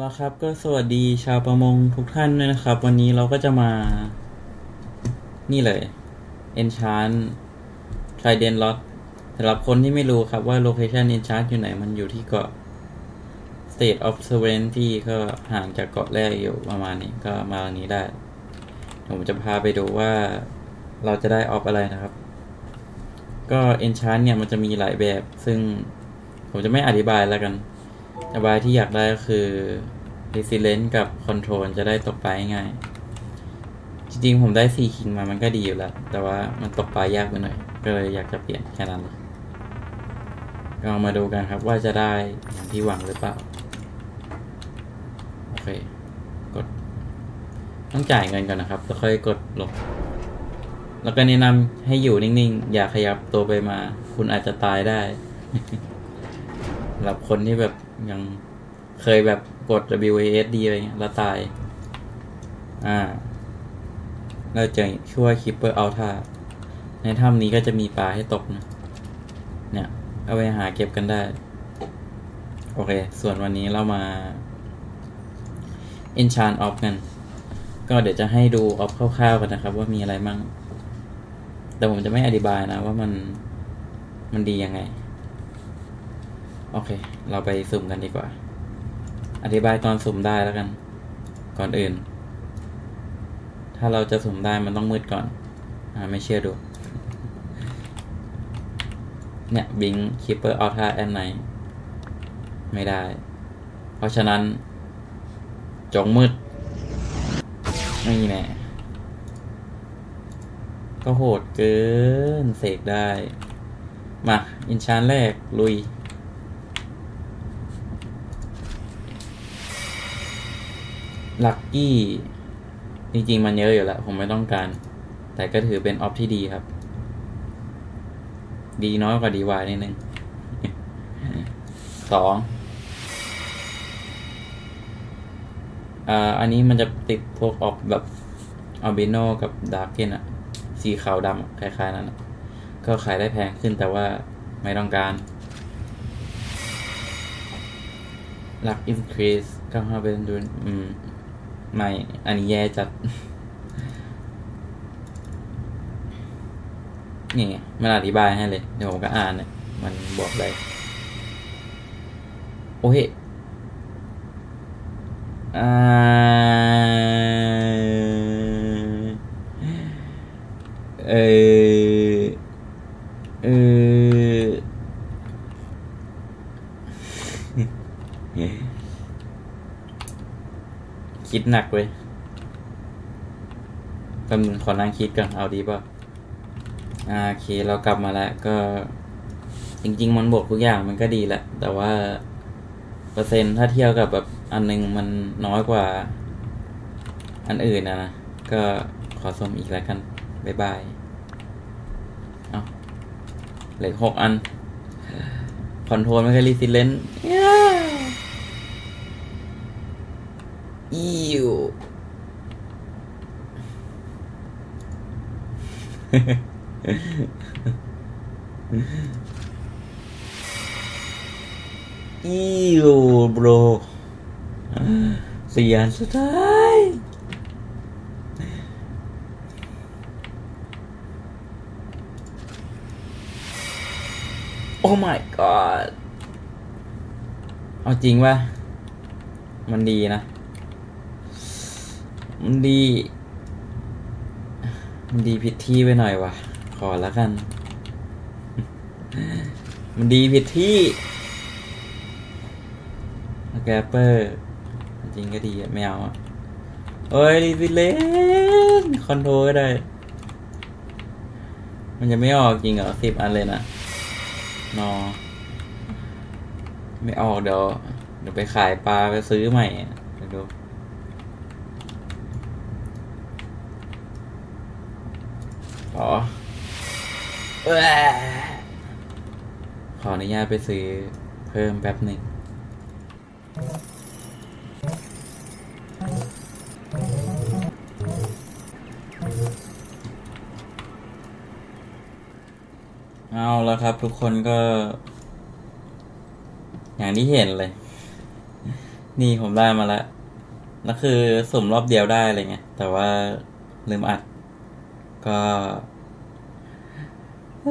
ละครับก็สวัสดีชาวประมงทุกท่านด้วยนะครับ วันนี้เราก็จะมา นี่เลย Enchant Trident Lock สำหรับคนที่ไม่รู้ครับว่า Location Enchant อยู่ไหนมันอยู่ที่เกาะ State of Sovereignty ก็ห่างจากเกาะแรกอยู่ประมาณนี้ก็มาตรงนี้ได้ผมจะพาไปดูว่าเราจะได้ออฟอะไรนะครับ ก็ Enchant เนี่ยมันจะมีหลายแบบซึ่งผมจะไม่อธิบายแล้วกัน อบายที่อยากได้ก็คือ Resilience กับ Control จะได้ตกปลาง่าย จริงๆ ผมได้4คิงมามันก็ดีอยู่แล้ว แต่ว่ามันตกปลายากไปหน่อย ก็เลยอยากจะเปลี่ยนแค่นั้นเลยลองมาดูกันครับว่าจะได้อย่างที่หวังหรือเปล่า โอเค กด ต้องจ่ายเงินก่อนนะครับ แล้วค่อยกดลง แล้วก็แนะนำให้อยู่นิ่งๆ อย่าขยับตัวไปมา คุณอาจจะตายได้สำหรับคนที่แบบ ยังเคยแบบกด WASD อะไรเงี้ยแล้วตาย อ่า เราเจอช่วยคิปเปอร์เอาท่าในถ้ำนี้ก็จะมีปลาให้ตกนะ เนี่ย เอาไปหาเก็บกันได้ โอเค ส่วนวันนี้เรามา Enchant Off กัน ก็เดี๋ยวจะให้ดูออฟคร่าวๆกันนะครับ ว่ามีอะไรมั่ง แต่ผมจะไม่อธิบายนะว่ามันมันดียังไง โอเค เราไปสุ่มกันดีกว่า อธิบายตอนสุ่มได้แล้วกัน ก่อนอื่น ถ้าเราจะสุ่มได้มันต้องมืดก่อน อ่า ไม่เชื่อดู เนี่ยบิงคิปเปอร์อัลท่าแอนไนไม่ได้ เพราะฉะนั้น จงมืด ไม่แน่ก็โหดเกิน เสกได้ มา อินชานแรก ลุย ลักกี้ จริงๆ มันเยอะอยู่แล้ว ผมไม่ต้องการ แต่ก็ถือเป็นออฟที่ดีครับ ดีน้อยกว่าดีวายนิดนึงสองอันนี้มันจะติดพวกออกแบบอัลบิโนกับดาร์กเกนอะสีขาวดำคล้ายๆนั้นก็ขายได้แพงขึ้นแต่ว่าไม่ต้องการลักอินครีสก็ห้าเป็นดูอืม ไม่ อันนี้แย่จัด นี่มันอธิบายให้เลย เดี๋ยวผมก็อ่านเนี่ยมันบอกได้โอ้ยอ่าเออเออ คิดหนักเว้ยกำลังขอนั่งคิดก่อนเอาดีป่ะโอเคเรากลับมาแล้วก็ จริง ๆ มันบวกทุกอย่างมันก็ดีแหละ แต่ว่า เปอร์เซ็นต์ถ้าเทียบกับแบบอันหนึงมันน้อยกว่า อันอื่นนะนะ ก็ขอส้มอีกแล้วกัน บ๊ายบาย เอาเหลือหกอันคอนโทรลไม่เคยรีซิเลนต์ อิวอิวบรเสียนสุดท้ายโอ้ my god เอาจริงว่ามันดีนะ ดีมันดีผิดที่ไปหน่อยวะขอแล้วกัน มันดีผิดที่แกเปอร์ จริงก็ดีอะไม่เอาอะเอ้ยรีซิเลนคอนโทรก็ได้ มันจะไม่ออกจริงเหรอสิบอันเลยนะนอ ไม่ออกเดี๋ยวเดี๋ยวไปขายปลาไปซื้อใหม่เดี๋ยวดู ข อเอ้ยขออนุญาตไปซื้อเพิ่มแป๊บหนึ่งเอาแล้วครับทุกคนก็ อย่างที่เห็นเลย นี่ผมได้มาแล้วแล้วคือสุ่มรอบเดียวได้อะไรเงี้ยแต่ว่าลืมอัด ก็ เอ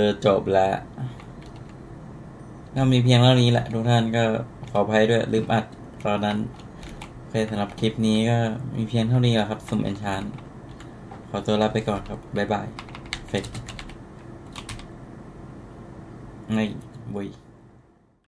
อ จบแล้วก็มีเพียงเท่านี้แหละ ทุกท่านก็ขออภัยด้วยลืมอัดตอนนั้นโอเคสำหรับคลิปนี้ก็มีเพียงเท่านี้แหละครับ สุ่มเอนชานขอตัวลาไปก่อนครับ บ๊ายบาย เฟกไม่บุย